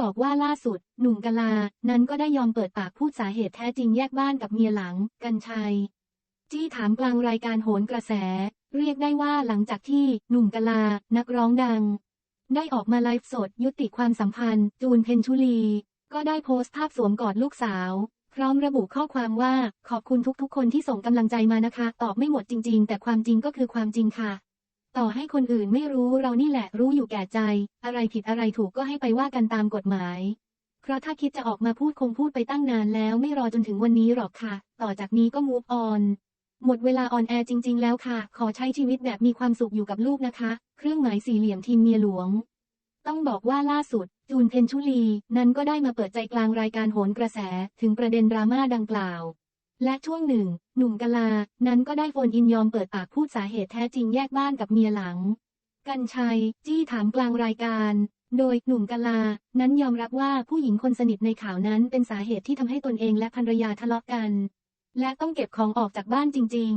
บอกว่าล่าสุด หนุ่มกลา นั้นก็ได้ยอมเปิดปากพูดสาเหตุแท้จริงแยกบ้านกับเมียหลัง กันชัย จี้ถามกลางรายการโหนกระแส เรียกได้ว่าหลังจากที่หนุ่มกลา นักร้องดัง ได้ออกมาไลฟ์สดยุติความสัมพันธ์ จูนเพนชุลี ก็ได้โพสต์ภาพสวมกอดลูกสาว พร้อมระบุข้อความว่าขอบคุณทุกๆ คนที่ส่งกำลังใจมานะคะ ตอบไม่หมดจริง ๆ แต่ความจริงก็คือความจริงค่ะ ต่อให้คนอื่นไม่รู้เรานี่แหละรู้อยู่แก่ใจ อะไรผิดอะไรถูกก็ให้ไปว่ากันตามกฎหมาย เพราะถ้าคิดจะออกมาพูดคงพูดไปตั้งนานแล้วไม่รอจนถึงวันนี้หรอกค่ะ ต่อจากนี้ก็มูฟออนหมดเวลาออนแอร์จริง ๆ แล้วค่ะ ขอใช้ชีวิตแบบมีความสุขอยู่กับลูกนะคะ เครื่องหมายสี่เหลี่ยมทีมเมียหลวง ต้องบอกว่าล่าสุด จูนเพนชุลี นั้นก็ได้มาเปิดใจกลางรายการโหนกระแสถึงประเด็นดราม่าดังกล่าว และช่วงหนึ่ง หนุ่มกลา นั้นก็ได้โฟนอินยอมเปิดปากพูดสาเหตุแท้จริงแยกบ้านกับเมียหลัง กันชัย จี้ถามกลางรายการ โดยหนุ่มกลา นั้นยอมรับว่าผู้หญิงคนสนิทในข่าวนั้นเป็นสาเหตุที่ทำให้ตนเองและภรรยาทะเลาะกัน และต้องเก็บของออกจากบ้านจริง